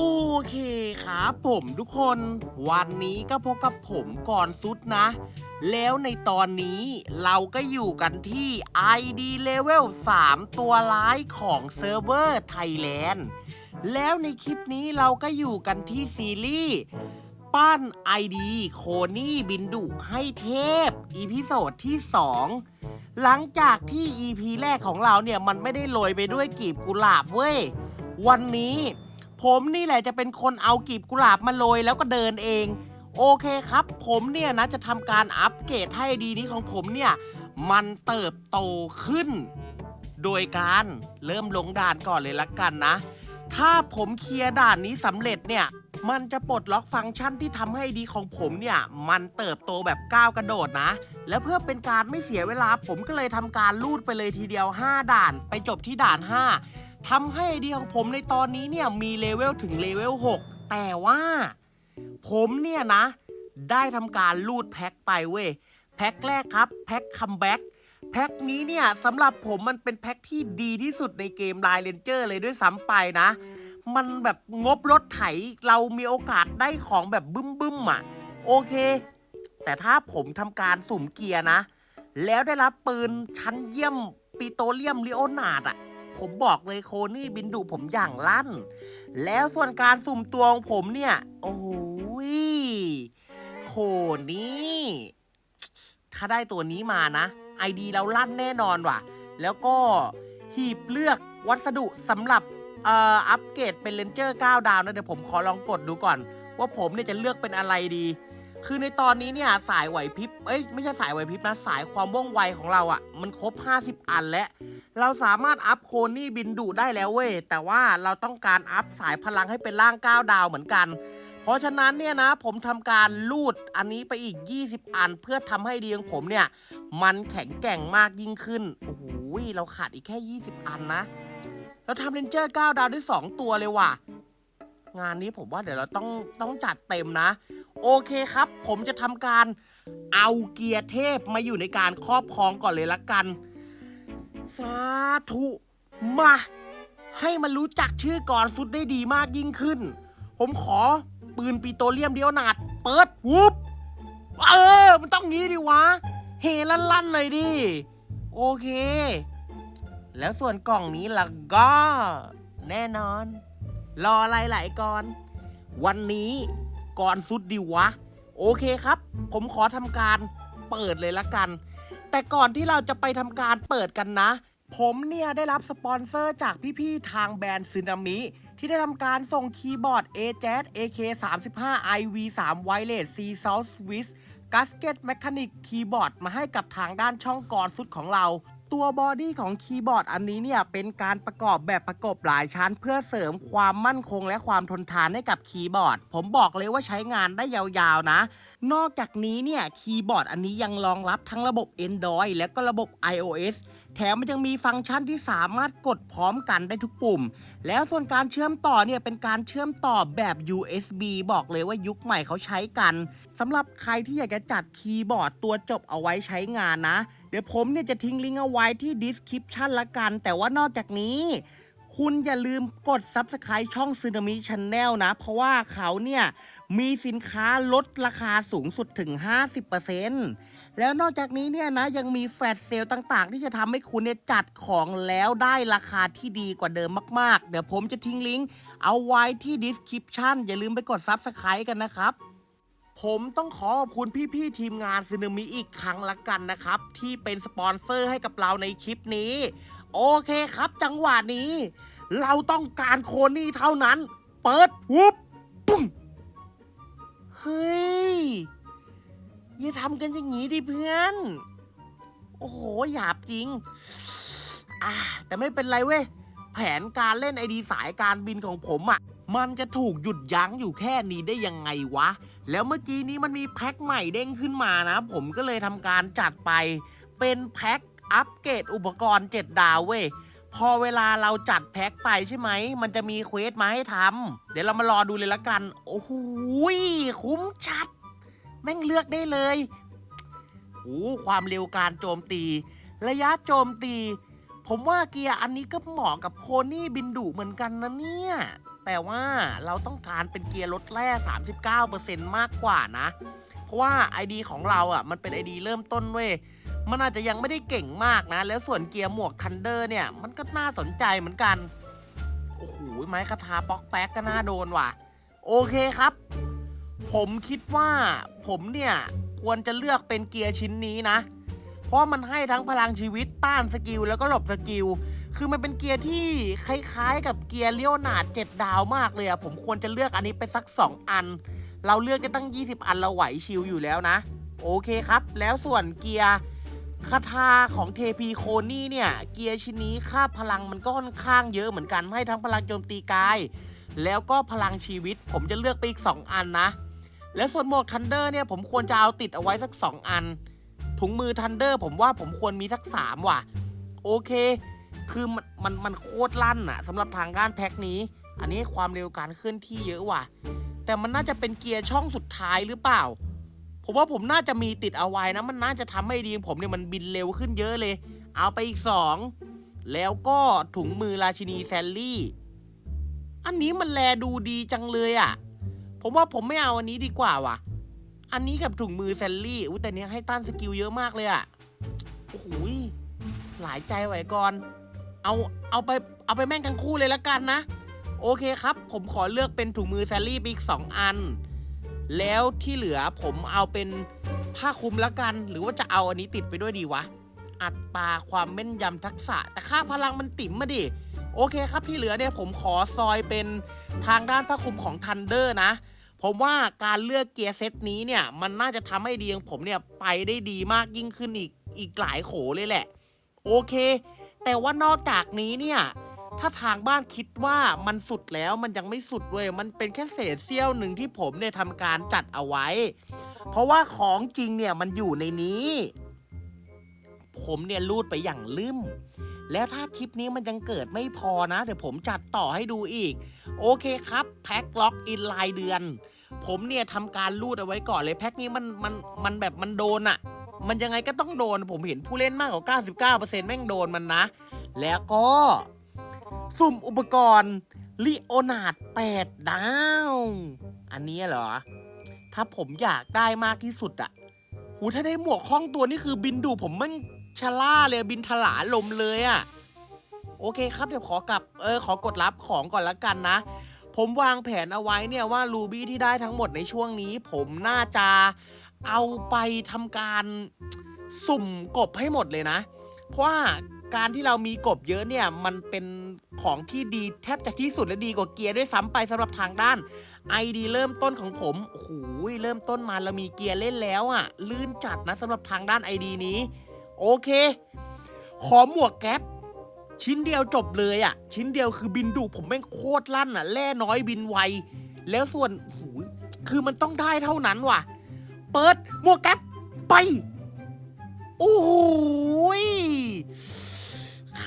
โอเคครับผมทุกคน วันนี้ก็พบกับผมก่อนสุดนะ แล้วในตอนนี้เราก็อยู่กันที่ ID Level 3 ตัวร้ายของเซิร์ฟเวอร์ไทยแลนด์แล้วในคลิปนี้เราก็อยู่กันที่ซีรีส์ปั้น ID โคนี่บินดุให้เทพ อีพิโซดที่ 2 หลังจากที่ EP แรกของเราเนี่ย มันไม่ได้โรยไปด้วยกลีบกุหลาบเว้ย วันนี้ ผมนี่แหละจะเป็นคนเอากลีบกุหลาบมาโรยแล้วก็เดินเอง โอเคครับ ผมเนี่ยนะจะทำการอัปเกรดให้ดีนี้ของผมเนี่ย มันเติบโตขึ้น โดยการเริ่มลงด่านก่อนเลยละกันนะ ถ้าผมเคลียร์ด่านนี้สำเร็จเนี่ย มันจะปลดล็อกฟังก์ชันที่ทำให้ดีของผมเนี่ย มันเติบโตแบบก้าวกระโดดนะ และเพื่อเป็นการไม่เสียเวลาผมก็เลยทำการลูดไปเลยทีเดียว 5 ด่าน ไปจบที่ด่าน 5 ทำให้ไอเดียของผมในตอนนี้เนี่ยมีเลเวลถึงเลเวล6แต่ว่า ผมเนี่ยนะ ได้ทำการลูดแพ็คไปเว้ยแพ็คแรกครับแพ็คคัมแบ็กแพ็คนี้เนี่ยสำหรับผมมันเป็นแพ็คที่ดีที่สุดในเกมไลน์เลนเจอร์เลยด้วยซ้ำไปนะ มันแบบงบรถไถเรามีโอกาสได้ของแบบบึ้มบึ้มๆอะ โอเค แต่ถ้าผมทำการสุ่มเกียร์นะ แล้วได้รับปืนชั้นเยี่ยมปิโตเลียมลิโอนาดอะ ผมบอกเลยโคนี่บินดุผมอย่างลั่น แล้วส่วนการสุ่มตัวของผมเนี่ย โอ้ยโคนี่ ถ้าได้ตัวนี้มานะไอดีเราลั่นแน่นอนว่ะ แล้วก็หีบเลือกวัสดุสำหรับเอ่ออัปเกรดเป็นเลนเจอร์ 9 ดาวนะเดี๋ยวผมขอลองกดดูก่อน ว่าผมเนี่ยจะเลือกเป็นอะไรดี คือในตอนนี้เนี่ยสายไหวพริบ เอ้ยไม่ใช่สายไหวพริบนะสายความว่องไวของเราอะ่ะ มันครบ 50 อันแล้ว เราสามารถอัพโคนี่บินดุได้แล้วเว้ย แต่ว่าเราต้องการอัพสายพลังให้เป็นร่าง 9 ดาวเหมือนกัน เพราะฉะนั้นเนี่ยนะผมทำการลูดอันนี้ไปอีก 20 อัน เพื่อทำให้ดีของผมเนี่ย มันแข็งแกร่งมากยิ่งขึ้น โอ้โหเราขาดอีกแค่ 20 อันนะ เราทำเลนเจอร์ 9 ดาวได้ 2 ตัวเลยว่ะงานนี้ผมว่าเดี๋ยวเราต้องต้องจัดเต็มนะ โอเคครับ ผมจะทำการเอาเกียร์เทพมาอยู่ในการครอบครองก่อนเลยละกันสาธุมา ให้มันรู้จักชื่อก่อนสุดได้ดีมากยิ่งขึ้น ผมขอปืนปิโตรเลียมเดียวนาดเปิดวุบเออ มันต้องงี้ดิวะ เฮลั่นๆเลยดิ โอเค แล้วส่วนกล่องนี้ล่ะก็ แน่นอน รออะไรหลายก่อน วันนี้ ก่อนสุดดิวะ โอเคครับ ผมขอทำการเปิดเลยละกัน แต่ก่อนที่เราจะไปทำการเปิดกันนะ ผมเนี่ยได้รับสปอนเซอร์จากพี่ๆทางแบรนด์ซึนามิที่ได้ทำการส่งคีย์บอร์ด a j a z AK35 IV3 Wireless C South Swiss Gasket Mechanic คีย์บอร์ดมาให้กับทางด้านช่องกรสุดของเรา ตัวบอดี้ของคีย์บอร์ดอันนี้เนี่ยเป็นการประกอบแบบประกบหลายชั้น เพื่อเสริมความมั่นคงและความทนทานให้กับคีย์บอร์ด ผมบอกเลยว่าใช้งานได้ยาวๆนะ นอกจากนี้เนี่ยคีย์บอร์ดอันนี้ยังรองรับทั้งระบบ Android และก็ระบบ iOS แถมมันยังมีฟังก์ชันที่สามารถกดพร้อมกันได้ทุกปุ่ม แล้วส่วนการเชื่อมต่อเนี่ยเป็นการเชื่อมต่อแบบ USB บอกเลยว่ายุคใหม่เขาใช้กันสำหรับใครที่อยากจะจัดคีย์บอร์ดตัวจบเอาไว้ใช้งานนะ เดี๋ยวผมเนี่ยจะทิ้งลิงก์เอาไว้ที่ description ละกัน แต่ว่านอกจากนี้ คุณอย่าลืมกด Subscribe ช่องซึนามิช n แนลนะ เพราะว่าเขาเนี่ย มีสินค้าลดราคาสูงสุดถึง 50%แล้วนอกจากนี้เนี่ยนะ ยังมีแฟลชเซลต่างๆ ที่จะทำให้คุณเนี่ยจัดของแล้วได้ราคาที่ดีกว่าเดิมมากๆ เดี๋ยวผมจะทิ้งลิงก์เอาไว้ที่ description อย่าลืมไปกด Subscribe กันนะครับผมต้องขอขอบคุณพี่ๆทีมงานซึนามิอีกครั้งละกันนะครับ ที่เป็นสปอนเซอร์ให้กับเราในคลิปนี้ โอเคครับ จังหวะนี้ เราต้องการโคนี่เท่านั้น เปิดวุบปุ้งเฮ้ย อย่าทำกันอย่างนี้ดิเพื่อน โอ้โห หยาบจริง อ่าแต่ไม่เป็นไรเว้ย แผนการเล่นไอดีสายการบินของผมอะ่ะ มันจะถูกหยุดยั้งอยู่แค่นี้ได้ยังไงวะ แล้วเมื่อกี้นี้มันมีแพ็คใหม่เด้งขึ้นมานะ ผมก็เลยทำการจัดไปเป็นแพ็ค อัปเกรดอุปกรณ์ 7 ดาวเว้ย พอเวลาเราจัดแพ็คไปใช่ไหม มันจะมีเควสมาให้ทำ เดี๋ยวเรามารอดูเลยละกัน โอ้โหคุ้มชัด แม่งเลือกได้เลยโอ้ความเร็วการโจมตี ระยะโจมตี ผมว่าเกียร์อันนี้ก็เหมาะกับโคนี่บินดุเหมือนกันนะเนี่ย แต่ว่าเราต้องการเป็นเกียร์ลดแร่ 39%มากกว่านะ เพราะว่า ID ของเราอะ มันเป็น ID เริ่มต้นเว้ย มันอาจจะยังไม่ได้เก่งมากนะ แล้วส่วนเกียร์หมวกทันเดอร์เนี่ย มันก็น่าสนใจเหมือนกัน โอ้โห ไม้คาทาป๊อกแป๊กก็น่าโดนว่ะ โอเคครับ ผมคิดว่าผมเนี่ย ควรจะเลือกเป็นเกียร์ชิ้นนี้นะ เพราะมันให้ทั้งพลังชีวิตต้านสกิลแล้วก็หลบสกิล คือมันเป็นเกียร์ที่คล้ายๆ กับเกียร์เลี้ยวหนาดเจ็ดดาวมากเลยอะผมควรจะเลือกอันนี้ไปสัก 2 อัน เราเลือกได้ตั้ง 20 อันเราไหวชิลอยู่แล้วนะ โอเคครับ แล้วส่วนเกียร์ คาทาของเทพีโคนี่เนี่ย เกียร์ชิ้นนี้ค่าพลังมันก็ค่อนข้างเยอะเหมือนกันให้ทั้งพลังโจมตีกาย แล้วก็พลังชีวิตผมจะเลือกไปอีก 2 อันนะ แล้วส่วนหมวกทันเดอร์เนี่ยผมควรจะเอาติดเอาไว้สัก 2 อัน ถุงมือทันเดอร์ผมว่าผมควรมีสัก 3 ว่ะ โอเค คือมันมันมันโคตรลั่นอะสำหรับทางด้านแพ็คนี้ อันนี้ความเร็วการเคลื่อนที่เยอะว่ะ แต่มันน่าจะเป็นเกียร์ช่องสุดท้ายหรือเปล่า ผมว่าผมน่าจะมีติดเอาไว้นะ มันน่าจะทำให้ดีผมเนี่ยมันบินเร็วขึ้นเยอะเลย เอาไปอีกสองแล้วก็ถุงมือราชินีแซลลี่ อันนี้มันแลดูดีจังเลยอะผมว่าผมไม่เอาอันนี้ดีกว่าว่ะ อันนี้กับถุงมือแซลลี่อุ้ยแต่เนี้ยให้ต้านสกิลเยอะมากเลยอะโอ้โหยหลายใจไหวก่อน เอาเอาไปเอาไปแม่งทั้งคู่เลยละกันนะ โอเคครับ ผมขอเลือกเป็นถุงมือแซลลี่ไปอีกสองอัน แล้วที่เหลือผมเอาเป็นผ้าคลุมละกัน หรือว่าจะเอาอันนี้ติดไปด้วยดีวะ อัตราความแม่นยำทักษะ แต่ค่าพลังมันติ่มมาดิ โอเคครับที่เหลือเนี่ยผมขอซอยเป็นทางด้านผ้าคลุมของทันเดอร์นะ ผมว่าการเลือกเกียร์เซตนี้เนี่ย มันน่าจะทำให้ดีของผมเนี่ยไปได้ดีมากยิ่งขึ้นอีกอีกหลายโขเลยแหละ โอเค แต่ว่านอกจากนี้เนี่ย ถ้าทางบ้านคิดว่ามันสุดแล้วมันยังไม่สุดเว้ยมันเป็นแค่เศษเสี้ยวหนึ่งที่ผมเนี่ยทำการจัดเอาไว้ เพราะว่าของจริงเนี่ยมันอยู่ในนี้ ผมเนี่ยรูดไปอย่างลืมแล้วถ้าคลิปนี้มันยังเกิดไม่พอนะ เดี๋ยวผมจัดต่อให้ดูอีก โอเคครับ แพ็คล็อกอินรายเดือน ผมเนี่ยทำการรูดเอาไว้ก่อนเลยแพ็คนี้มันมันมันแบบมันโดนอะ่ะมันยังไงก็ต้องโดน ผมเห็นผู้เล่นมากกว่า 99%แม่งโดนมันนะ แล้วก็ สุ่มอุปกรณ์ลิโอนาร์ด8ดาว อันนี้เหรอ ถ้าผมอยากได้มากที่สุดอะหูถ้าได้หมวกคล้องตัวนี่คือบินดูผมมันชะล่าเลยบินถลาลมเลยอะโอเคครับเดี๋ยวขอกลับเออขอกดรับของก่อนละกันนะ ผมวางแผนเอาไว้เนี่ยว่ารูบี้ที่ได้ทั้งหมดในช่วงนี้ ผมน่าจะเอาไปทำการสุ่มกบให้หมดเลยนะ เพราะว่า การที่เรามีกบเยอะเนี่ย มันเป็นของที่ดีแทบจะที่สุดและดีกว่าเกียร์ด้วยซ้ำไปสำหรับทางด้าน ID เริ่มต้นของผมโอ้โหเริ่มต้นมาเรามีเกียร์เล่นแล้วอะ่ะ ลื่นจัดนะสำหรับทางด้าน ID นี้ โอเค ขอหมวกแก๊ปชิ้นเดียวจบเลยอะ่ะ ชิ้นเดียวคือบินดุผมแม่งโคตรลั่นอะ่ะ แล่น้อยบินไว แล้วส่วนโอ้โหคือมันต้องได้เท่านั้นว่ะ เปิดหมวกแก๊ปไป โอ้โหย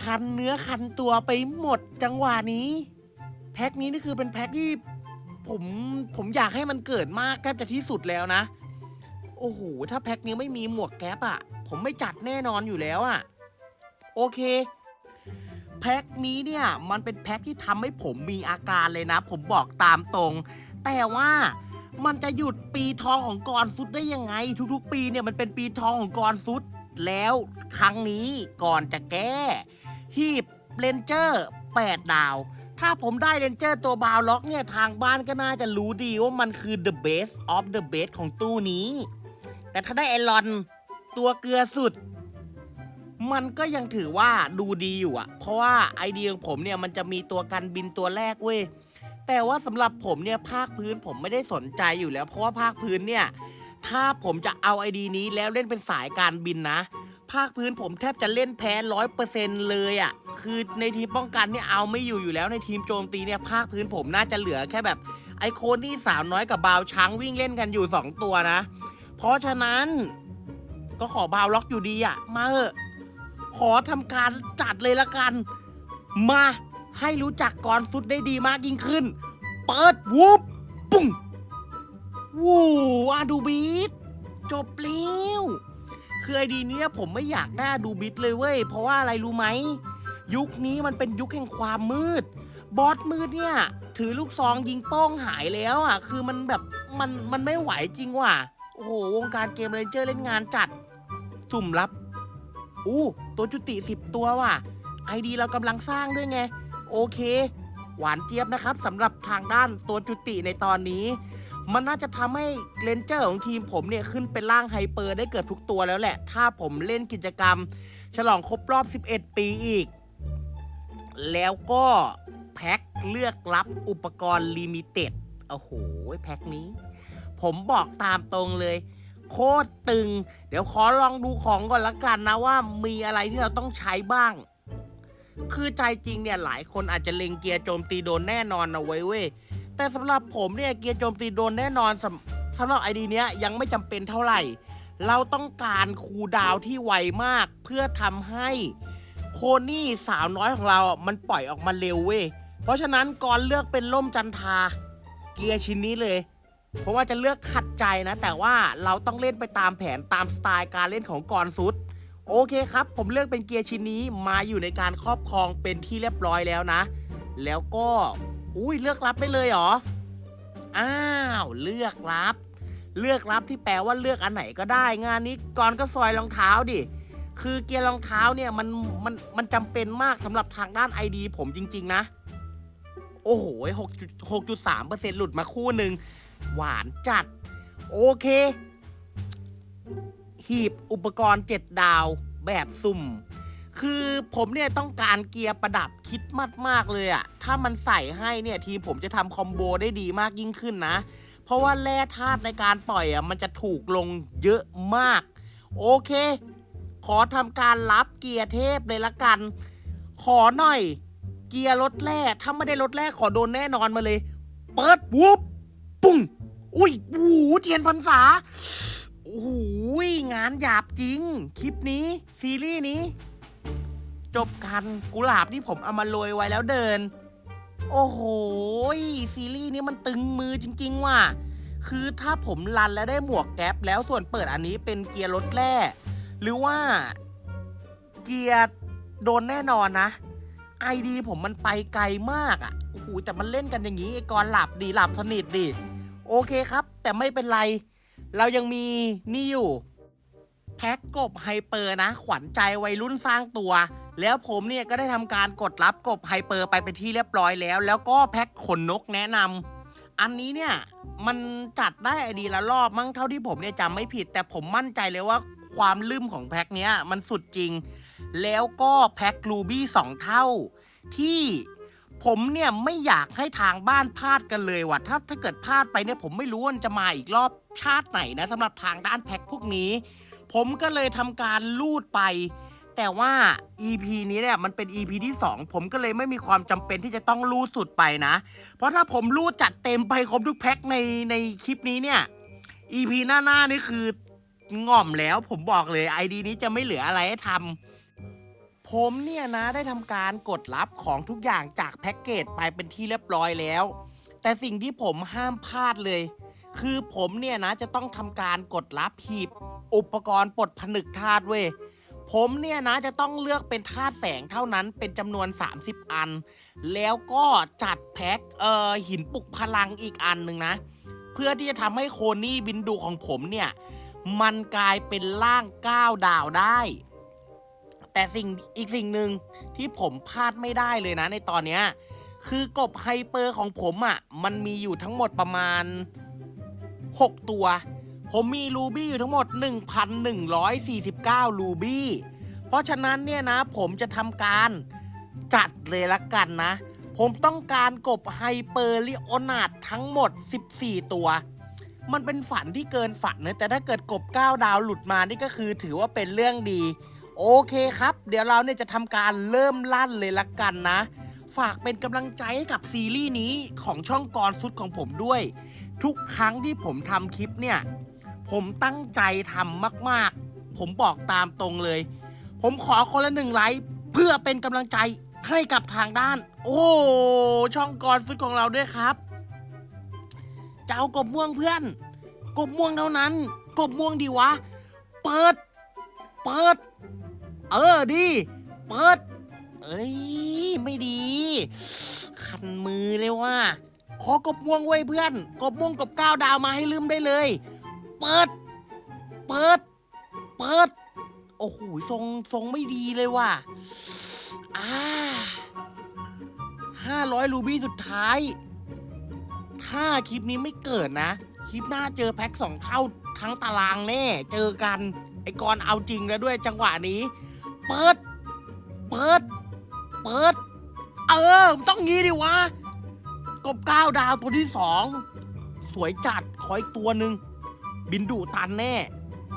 คันเนื้อคันตัวไปหมดจังหวะนี้ แพ็คนี้นี่คือเป็นแพ็คที่ผมผมอยากให้มันเกิดมากแทบจะที่สุดแล้วนะ โอ้โห ถ้าแพ็คนี้ไม่มีหมวกแก๊ปอะผมไม่จัดแน่นอนอยู่แล้วอะโอเค แพ็คนี้เนี่ยมันเป็นแพ็คที่ทำให้ผมมีอาการเลยนะ ผมบอกตามตรง แต่ว่ามันจะหยุดปีทองของกรซุดได้ยังไง ทุกๆ ปีเนี่ยมันเป็นปีทองของกรซุดแล้วครั้งนี้ก่อนจะแก้ ฮีบเลนเจอร์ 8 ดาว ถ้าผมได้เลนเจอร์ตัวบาวล็อกเนี่ย ทางบ้านก็น่าจะรู้ดีว่ามันคือ the best of the best ของตู้นี้ แต่ถ้าได้เอลอนตัวเกลือสุด มันก็ยังถือว่าดูดีอยู่อะเพราะว่าไอเดียของผมเนี่ยมันจะมีตัวกันบินตัวแรกเว้ยแต่ว่าสำหรับผมเนี่ยภาคพื้นผมไม่ได้สนใจอยู่แล้ว เพราะว่าภาคพื้นเนี่ยถ้าผมจะเอาไอดีนี้แล้วเล่นเป็นสายการบินนะ ภาคพื้นผมแทบจะเล่นแพ้ร้อยเปอร์เซ็นต์เลยอะ่ะ คือในทีมป้องกันเนี่ยเอาไม่อยู่อยู่แล้วในทีมโจมตีเนี่ยภาคพื้นผมน่าจะเหลือแค่แบบ ไอโคนที่สาวน้อยกับบาวช้างวิ่งเล่นกันอยู่ 2 ตัวนะ เพราะฉะนั้นก็ขอบาวล็อกอยู่ดีอะ่ะ มาเถอะขอทำการจัดเลยละกัน มาให้รู้จักกรซุดได้ดีมากยิ่งขึ้น เปิดวูบปุ้งวูอาดูบีทจบแล้ว คือไอดีเนี้ยผมไม่อยากได้ดูบิทเลยเว้ย เพราะว่าอะไรรู้ไหม ยุคนี้มันเป็นยุคแห่งความมืด บอสมืดเนี่ย ถือลูกซองยิงโป้องหายแล้วอะ คือมันแบบมันมันไม่ไหวจริงว่ะ โอ้โห วงการเกมเรนเจอร์เล่นงานจัด สุ่มลับ อู้ตัวจุติสิบตัวว่ะ ไอดีเรากำลังสร้างด้วยไง โอเค หวานเจี๊ยบนะครับสำหรับทางด้านตัวจุติในตอนนี้ มันน่าจะทำให้เรนเจอร์ของทีมผมเนี่ยขึ้นเป็นร่างไฮเปอร์ได้เกือบทุกตัวแล้วแหละ ถ้าผมเล่นกิจกรรม ฉลองครบรอบ 11 ปีอีก แล้วก็แพ็คเลือกรับอุปกรณ์ลิมิเต็ดโอ้โห แพ็คนี้ ผมบอกตามตรงเลย โคตรตึง เดี๋ยวขอลองดูของก่อนละกันนะว่ามีอะไรที่เราต้องใช้บ้าง คือใจจริงเนี่ยหลายคนอาจจะเล็งเกียร์โจมตีโดนแน่นอนนะเว้ยเว้ย แต่สำหรับผมเนี่ยเกียร์โจมตีโดนแน่นอนสำสำหรับไอดีเนี้ยยังไม่จำเป็นเท่าไหร่ เราต้องการคูลดาวน์ที่ไวมากเพื่อทำให้โคนี่สาวน้อยของเราอะมันปล่อยออกมาเร็วเว้ย เพราะฉะนั้นก่อนเลือกเป็นล่มจันทา เกียร์ชิ้นนี้เลย เพราะว่าจะเลือกขัดใจนะ แต่ว่าเราต้องเล่นไปตามแผนตามสไตล์การเล่นของกอนซุดโอเคครับ ผมเลือกเป็นเกียร์ชิ้นนี้มาอยู่ในการครอบครองเป็นที่เรียบร้อยแล้วนะ แล้วก็ อุ้ยเลือกรับได้เลยเหรอ อ้าว เลือกรับ เลือกรับที่แปลว่าเลือกอันไหนก็ได้ งานนี้ก่อนก็ซอยรองเท้าดิ คือเกียร์รองเท้าเนี่ยมันมันมันจำเป็นมากสำหรับทางด้านไอดีผมจริง ๆ นะ โอ้โห6.6.3เปอร์เซ็นต์หลุดมาคู่หนึ่งหวานจัด โอเค หีบอุปกรณ์7ดาวแบบสุ่ม คือผมเนี่ยต้องการเกียร์ประดับคิดมากๆเลยอะถ้ามันใส่ให้เนี่ยทีมผมจะทำคอมโบได้ดีมากยิ่งขึ้นนะ เพราะว่าแร่ธาตุในการปล่อยอะมันจะถูกลงเยอะมาก โอเค ขอทำการรับเกียร์เทพเลยละกัน ขอหน่อย เกียร์รถแร่ถ้าไม่ได้รถแร่ขอโดนแน่นอนมาเลย เปิดวูบปุ้งอุ้ยโอ้โหเทียนพรรษาโอ้โหงานหยาบจริง คลิปนี้ ซีรีส์นี้ จบกันกุหลาบที่ผมเอามาโรยไว้แล้วเดิน โอ้โหซีรีส์นี้มันตึงมือจริง ๆ ว่ะ คือถ้าผมรันแล้วได้หมวกแก๊ปแล้วส่วนเปิดอันนี้เป็นเกียร์รถแร่หรือว่า เกียร์โดนแน่นอนนะไอดีผมมันไปไกลมากอะ่ะโอ้โหแต่มันเล่นกันอย่างนี้ไอ้กรหลับดีหลับสนิทดิโอเคครับ แต่ไม่เป็นไร เรายังมีนี่อยู่ แพ็กกบไฮเปอร์นะ ขวัญใจวัยรุ่นสร้างตัว แล้วผมเนี่ยก็ได้ทำการกดรับกบไฮเปอร์ไปเป็นที่เรียบร้อยแล้ว แล้วก็แพ็กขนนกแนะนำอันนี้เนี่ยมันจัดได้ไอดีละรอบมั้งเท่าที่ผมเนี่ยจำไม่ผิด แต่ผมมั่นใจเลยว่าความลืมของแพ็กเนี้ยมันสุดจริง แล้วก็แพ็กลูบี้สองเท่า ที่ผมเนี่ยไม่อยากให้ทางบ้านพลาดกันเลยว่ะถ้าถ้าเกิดพลาดไปเนี่ยผมไม่รู้ว่าจะมาอีกรอบชาติไหนนะสำหรับทางด้านแพ็กพวกนี้ ผมก็เลยทำการลูดไป แต่ว่า EP นี้เนี่ยมันเป็น EP ที่ 2 ผมก็เลยไม่มีความจำเป็นที่จะต้องลูดสุดไปนะ เพราะถ้าผมลูดจัดเต็มไปครบทุกแพ็คในในคลิปนี้เนี่ย EP หน้าๆนี่คือง่อมแล้วผมบอกเลย ID นี้จะไม่เหลืออะไรให้ทำผมเนี่ยนะได้ทำการกดรับของทุกอย่างจากแพ็กเกจไปเป็นที่เรียบร้อยแล้ว แต่สิ่งที่ผมห้ามพลาดเลย คือผมเนี่ยนะจะต้องทำการกดรับหีบอุปกรณ์ปลดผนึกธาตุเว้ย ผมเนี่ยนะจะต้องเลือกเป็นธาตุแสงเท่านั้นเป็นจำนวน 30 อัน แล้วก็จัดแพ็คเอ่อหินปลุกพลังอีกอันหนึ่งนะ เพื่อที่จะทำให้โคนี่บินดูของผมเนี่ย มันกลายเป็นร่าง9ดาวได้ แต่สิ่งอีกสิ่งหนึ่งที่ผมพลาดไม่ได้เลยนะในตอนเนี้ยคือกบไฮเปอร์ของผมอะ่ะ มันมีอยู่ทั้งหมดประมาณ 6 ตัว ผมมีรูบี้อยู่ทั้งหมด 1,149 รูบี้ เพราะฉะนั้นเนี่ยนะ ผมจะทำการจัดเลยละกันนะ ผมต้องการกบไฮเปอร์ลิโอนาดทั้งหมด 14 ตัว มันเป็นฝันที่เกินฝันนะแต่ถ้าเกิดกบ 9 ดาวหลุดมานี่ก็คือถือว่าเป็นเรื่องดี โอเคครับ เดี๋ยวเราเนี่ยจะทำการเริ่มลั่นเลยละกันนะ ฝากเป็นกำลังใจให้กับซีรีส์นี้ของช่องกรสุดของผมด้วย ทุกครั้งที่ผมทำคลิปเนี่ย ผมตั้งใจทำมาก ๆ ผมบอกตามตรงเลย ผมขอคนละหนึ่งไลค์เพื่อเป็นกำลังใจให้กับทางด้าน โอ้ช่องกรสุดของเราด้วยครับจะเอากบม่วงเพื่อน กบม่วงเท่านั้น กบม่วงดีวะ เปิด เปิด เออดี เปิด เอ้ยไม่ดี คันมือเลยว่าขอกบม่วงไว้เพื่อน กบม่วงกบก้าวดาวมาให้ลืมได้เลย เปิด เปิด เปิด โอ้โหทรงทรงไม่ดีเลยว่ะอ่าห้าร้อยรูบี้สุดท้าย ถ้าคลิปนี้ไม่เกิดนะ คลิปหน้าเจอแพ็คสองเท่าทั้งตารางแน่ เจอกัน ไอ้กรณ์เอาจริงแล้วด้วยจังหวะนี้ เปิด เปิด เปิด เออมันต้องงี้ดิวะ กบก้าวดาวตัวที่สอง สวยจัด ขออีกตัวหนึ่ง บินดุตันแน่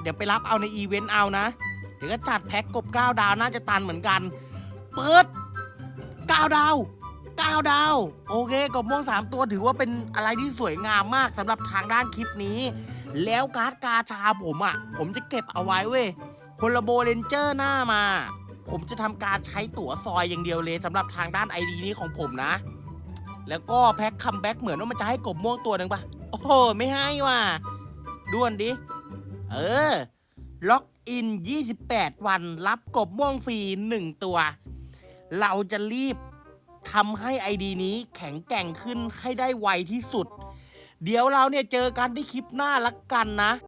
เดี๋ยวไปรับเอาในอีเวนต์เอานะ เดี๋ยวก็จัดแพ็คกบก้าวดาวน่าจะตันเหมือนกัน เปิดก้าวดาวก้าวดาว โอเคกบม่วงสามตัวถือว่าเป็นอะไรที่สวยงามมากสำหรับทางด้านคลิปนี้ แล้วการ์ดกาชาผมอะ่ะ ผมจะเก็บเอาไว้เว้ยคนละโบเลนเจอร์หน้ามา ผมจะทำการใช้ตั๋วซอยอย่างเดียวเลยสำหรับทางด้านไอดีนี้ของผมนะ แล้วก็แพ็คคัมแบ็กเหมือนว่ามันจะให้กบม่วงตัวหนึ่งปะโอ้โหไม่ให้ว่ะ ด่วนดิ เออ ล็อกอิน 28 วัน รับกบม่วงฟรี 1 ตัว เราจะรีบทำให้ไอดีนี้แข็งแกร่งขึ้นให้ได้ไวที่สุด เดี๋ยวเราเนี่ยเจอกันที่คลิปหน้าละกันนะ